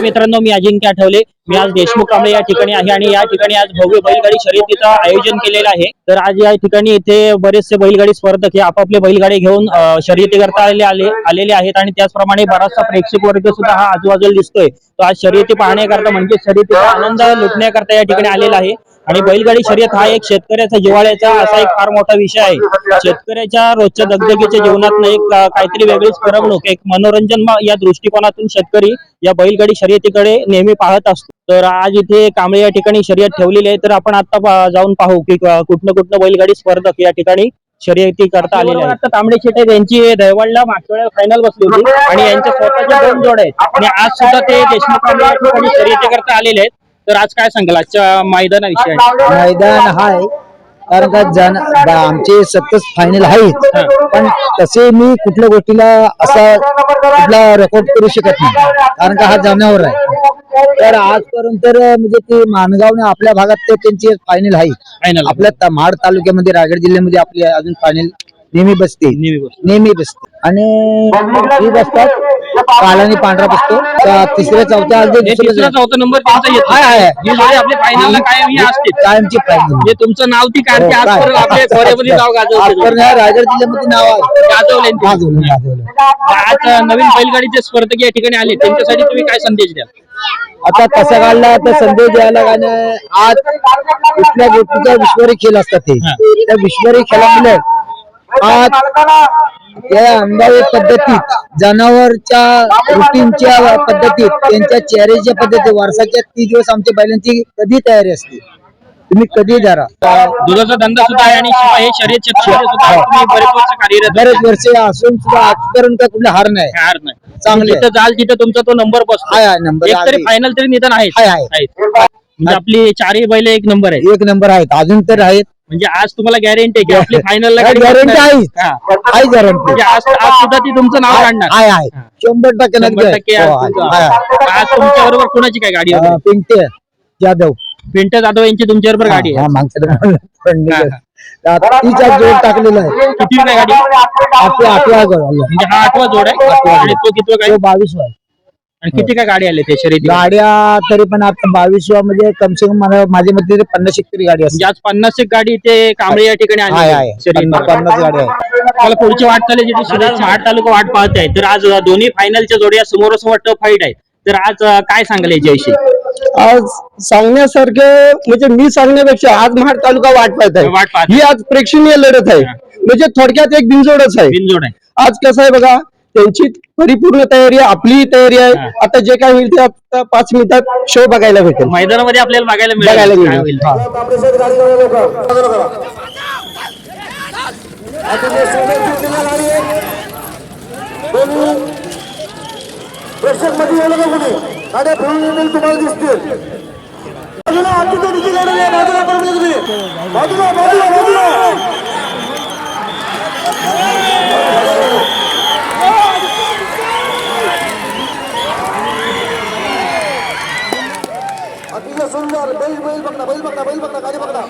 नमस्कार मित्रांनो मी अजिंक्य आठवले. मी आज देशमुख कांबळे या ठिकाणी आहे आणि या ठिकाणी आज भव्य बैलगाडी शर्यतीचं आयोजन केलेलं आहे. तर आज या ठिकाणी इथे बरेचसे बैलगाडी स्पर्धक हे आपापले बैलगाडी घेऊन शर्यती करता आले आलेले आहेत आणि त्याचप्रमाणे बराचसा प्रेक्षक वर्ग सुद्धा हा आजूबाजूला दिसतोय. तो आज शर्यती पाहण्याकरता म्हणजे शर्यतीचा आनंद लुटण्याकरता या ठिकाणी आलेला आहे. आणि बैलगाडी शर्यत हा एक शेतकऱ्याचा जिव्हाळ्याचा असा एक फार मोठा विषय आहे. शेतकऱ्याच्या रोजच्या दगदगीच्या जीवनात एक काहीतरी वेगळीच करमणूक एक मनोरंजन या दृष्टिकोनातून शेतकरी या बैलगाडी शर्यतीकडे नेहमी पाहत असतो. तर आज इथे कांबळे या ठिकाणी शर्यत ठेवलेली आहे. तर आपण आता जाऊन पाहू की कुठनं कुठनं बैलगाडी स्पर्धक या ठिकाणी शर्यती करता आलेले आहेत. आता तांबडे शेटे यांची दहवाडला मागच्या वेळेला फायनल बसली होती. आणि यांच्या स्वतःच्या दोन जोड आहेत. आणि आज सुद्धा ते देशमुख शर्यती करता आलेले आहेत. तर आज काय सांगाल? आजच्या मैदानाविषयी मैदान हाय कारण का जन आमचे सत्तच फायनल आहेत. पण तसे मी कुठल्या गोष्टीला असा कुठला रेकॉर्ड करू शकत नाही कारण का हा जनावर आहे. तर आजपर्यंत तर म्हणजे ते माणगावने आपल्या भागात ते त्यांची फायनल आहे. फायनल आपल्या महाड तालुक्यामध्ये रायगड जिल्ह्यामध्ये आपली अजून फायनल नेहमी बसते. नेहमी बसते. नेहमी बसते. आणि ही बसतात काल आणि पांढरा बसतो तिसऱ्या चौथ्या तिसरा चौथा नंबर त्यांचा येतो. हाय, हाय. ही जोडी आपली फायनलला कायम ही असते कायमची फायनल तुमचं नाव ती हो, आजपर्यंत काय? आपल्या नाव आजपर्यंत रायगड जिल्ह्यामध्ये नाव आहे. गाजवले ते. गाजवलं गाजवलं. आज नवीन बैलगाडीचे स्पर्धक या ठिकाणी आले. त्यांच्यासाठी तुम्ही काय संदेश द्याल? आता तसं काढला तर संदेश द्यायला नाही, आज कुठल्या गोष्टीचा विश्वरी खेळ असतात ते. त्या विश्वरी खेळामुळे आज या अंगावी पद्धतीत जनावरच्या रुटीनच्या पद्धतीत त्यांच्या चेहऱ्याच्या पद्धती वर्षाच्या तीस दिवस आमच्या बैलांची कधी तयारी असते? तुम्ही कधी जरा दुधाचा धंदा सुद्धा आहे आणि शिवाय हे शर्यत क्षेत्रामध्ये सुद्धा हो. तुम्ही बरेच वर्ष कार्यरत. बरेच वर्ष असून सुद्धा आजपर्यंत काय कुठले हार नाही. हार नाही. चांगले जिथं जाल तिथं तुमचा तो नंबर बसतो. हाय हाय नंबर एक तरी फायनल तरी निदान आहे हाय, हाय. म्हणजे आपली चारही बैल एक नंबर आहे एक नंबर आहेत. अजून तर आहेत. म्हणजे आज तुम्हाला गॅरंटी आहे की आपली फायनलला गाडी गॅरंटी. आहे. आहे गॅरंटी म्हणजे आज आज सुद्धा ती तुमचं नाव काढणार आहे आहे शंभर टक्के शंभर. टक्के आज हो, आहे. तुमचं. आहे, आहे. आज तुमच्या बरोबर कोणाची काय गाडी अं, पिंटे जाधव पिंट्या जाधव यांची तुमच्या बरोबर गाडी हा, आहे मागच्या तिचा जोड टाकलेला आहे किती काय गाडी आठवा आठवा गड आला. म्हणजे हा आठवा जोड आहे आणि तो कितवा काय तो बावीस आहे आणि किती काय गाडी आले ते शर्यती गाड्या तरी पण आता बावीसवा म्हणजे कम से कम मला माझ्या मते तरी पन्नास एक तरी गाडी असते म्हणजे आज पन्नास एक गाडी ते कांबळे या ठिकाणी आली आहे आहे. आहे. शर्यतीला. पन्नास पन्नास गाडी आहे मला पुढची वाट चालली जिथे शर्यत आठ तालुका वाट पाहत आहे. तर आज दोन्ही फायनलच्या जोड्या समोरासमोर टफ फाईट आहे. तर आज अं, काय सांगाल याच्याविषयी? आज सांगण्यासारखे म्हणजे मी सांगण्यापेक्षा आज महाड तालुका वाट पाहत आहे. वाट पाहत ही आज प्रेक्षणीय लढत आहे. म्हणजे थोडक्यात एक बिनजोडच आहे. बिनजोड आहे. आज कसं आहे बघा त्यांची परिपूर्ण तयारी आहे आपली तयारी आहे. आता जे काय होईल ते आता पाच मिनिटात शो बघायला भेटेल मैदानामध्ये आपल्याला बघायला बघायला मिळेल. काय होईल ते. हा. प्रेक्षकमध्ये येऊ नका कोणी गाड्या फिरून येतील तुम्हाला दिसतील बाजूला आरतीच्या तिची गाडी आहे बाजूला करून द्या तुम्ही बाजूला बाजूला बाजूला अतिशय सुंदर बैल बैल पकडा बैल पकडा बैल पकडा गाडी पकडा.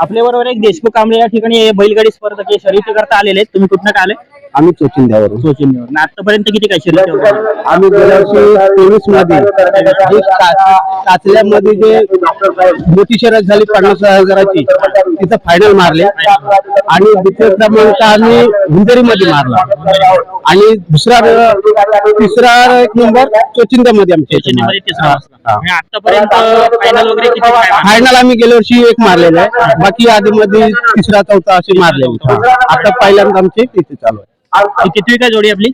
आपल्या बरोबर एक देशमुख कांबळे या ठिकाणी बैलगाडी स्पर्धक हे शर्यती करता आलेले आहेत. तुम्ही कुठनं का आले? आम्ही चोचिंद्यावरून. सोचिंदीवर आतापर्यंत किती काय होत्या? आम्ही गेल्या वर्षी तेवीसमध्ये जे का- काचल्यामध्ये जे मोठी शर्यत झाली पन्नास हजाराची तिथं फायनल मारले. आणि दुसरा क्रमांक आम्ही हुंदेरी मध्ये मारला. आणि दुसरा तिसरा एक नंबर चोचिंद्यामध्ये आमच्या वाजता. आणि आतापर्यंत फायनल वगैरे किती काय मारले? फायनल आम्ही गेल्या वर्षी एक मारलेला आहे. बाकी आधी मध्ये तिसरा चौथा असे मारलेले आता पहिल्यांदा आमचे तिथे चालू आहे. ही कितवी काय जोडी आपली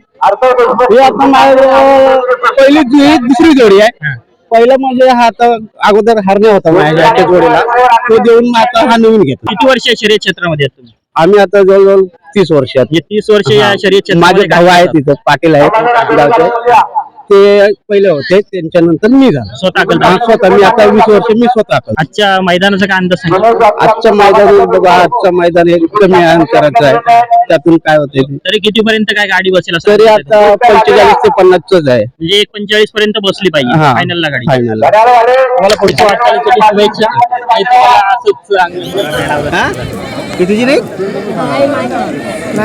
हे आता माझ्या पहिली जी- दुसरी जोडी आहे पहिलं म्हणजे हा आता अगोदर हरणे होता माझ्या त्या जोडीला तो देऊन मग आता हा नवीन घेतला किती वर्ष शर्यत क्षेत्रामध्ये आहेत तुम्ही आम्ही आता जवळजवळ तीस वर्षात म्हणजे तीस वर्ष या शर्यत माझे क्षेत्रामध्ये भाऊ काम आहेत. तिथं पाटील आहेत गावचे ते पहिले होते त्यांच्यानंतर मी झालो. स्वतः. हा, स्वतः मी आता वीस वर्ष मी स्वतः करतो. आजच्या मैदानाचा काय अंदाज सांगा? आजचं मैदान बघा आजचं मैदान हे कमी अंतराचं आहे. त्यातून काय होते तरी किती पर्यंत काय गाडी बसेल असं तरी वाटतं? आता पंचेचाळीस ते पन्नासच आहे. म्हणजे एक पंचेचाळीस पर्यंत बसली पाहिजे हा फायनल ला गाडी. फायनल मला पुढच्या वाटचालीसाठी शुभेच्छा. आणि तुम्हाला असंच चांगलं तुझी नाही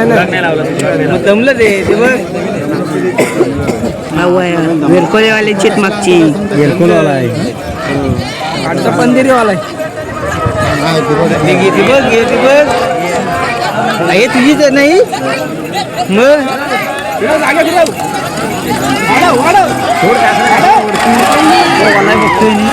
नाही. लावलं. जमलं ते विरकोळेवाल्याची मागची. एलकोलवाला आहे. आमचा पंदिरीवाला घेते बघ घेते बघ. हे तुझीच आहे नाही. मग? तुझी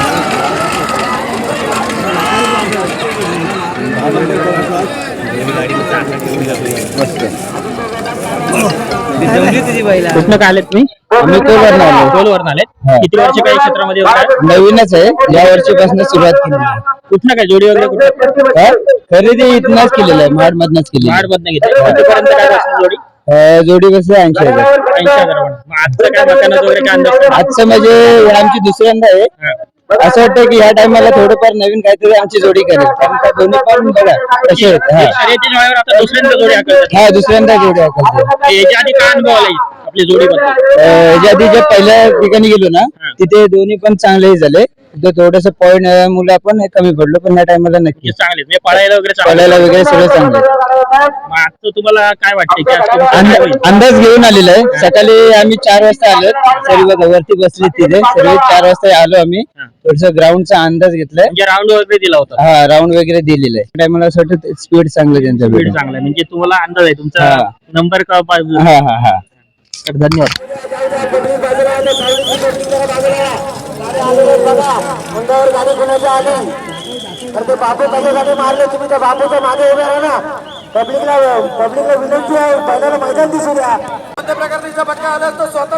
कुठनं काय आलेत तुम्ही? आम्ही कोलवरनं आलो. कोलवरून हा. किती वर्ष काही क्षेत्रामध्ये आहे? नवीनच आहे. या वर्षीपासून सुरुवात केली आहे. कुठनं काय? जोडी वगैरे कुठं हा? खरेदी इथनच केलेलं आहे. महाड मधनच केलेली आहे. महाड मधनं घेतली कितीपर्यंत काय बसेल जोडी? जोडी कसं ऐंशी हजार. ऐंशी हजार मग आजचं काय मकानाचं वगैरे काय अंदाज आजचं म्हणजे हे आमची दुसऱ्यांदा आहे. हा. असं वाटतं की ह्या टायमाला थोडंफार नवीन काहीतरी आमची जोडी करेल. कारण का दोन्ही पण बघा कसे आहेत. हा. शर्यतीच्या वेळेवर आता दुसऱ्यांदा जोडी हा दुसऱ्यांदा जोडी याच्या आधी काय अनुभव आला आपली जोडीबद्दल याच्या आधी जे पहिल्या ठिकाणी गेलो ना. तिथे दोन्ही पण चांगलेही झाले. थोडस पॉईंट मुळे आपण कमी पडलो पण या टायमाला नक्की. म्हणजे चांगले म्हणजे पळायला वगैरे चांगले. पळायला वगैरे सगळं चांगलं. तुम्हाला काय होईल? अंदाज घेऊन आलेला आहे. सकाळी आम्ही चार वाजता आलो. सर्व वरती बसले तिथे. सर्व चार वाजता आलो आम्ही. थोडस ग्राउंडचा अंदाज घेतलाय. म्हणजे राऊंड वगैरे दिला होता. हा राऊंड वगैरे दिलेला आहे. टायमाला असं वाटतं स्पीड चांगलं त्यांचं स्पीड. चांगला. म्हणजे तुम्हाला अंदाज आहे. तुमचा. नंबर का हा हा हा. तर धन्यवाद तर ते तो स्वतः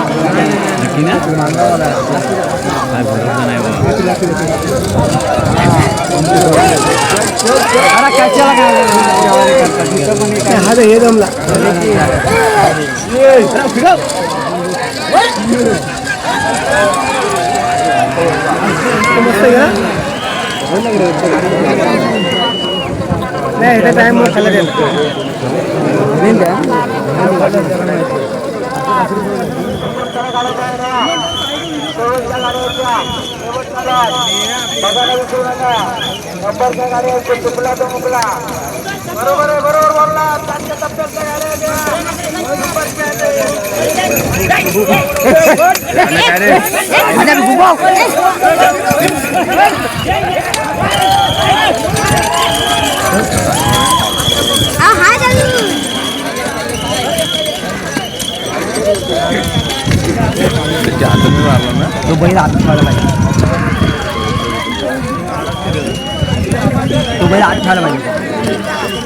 কিনা আর ভরত জানাই এটা টাইম খেলা গেল ఏంటా नंबरच्या गाड्या आहेत, चुकला तो मुकला बरोबर आहे बरोबर बोलला त्यांच्या टप्प्याच्या गाड्या आहेत. तो बैल आत ठेवायला पाहिजे. तो बैल आत ठेवायला पाहिजे.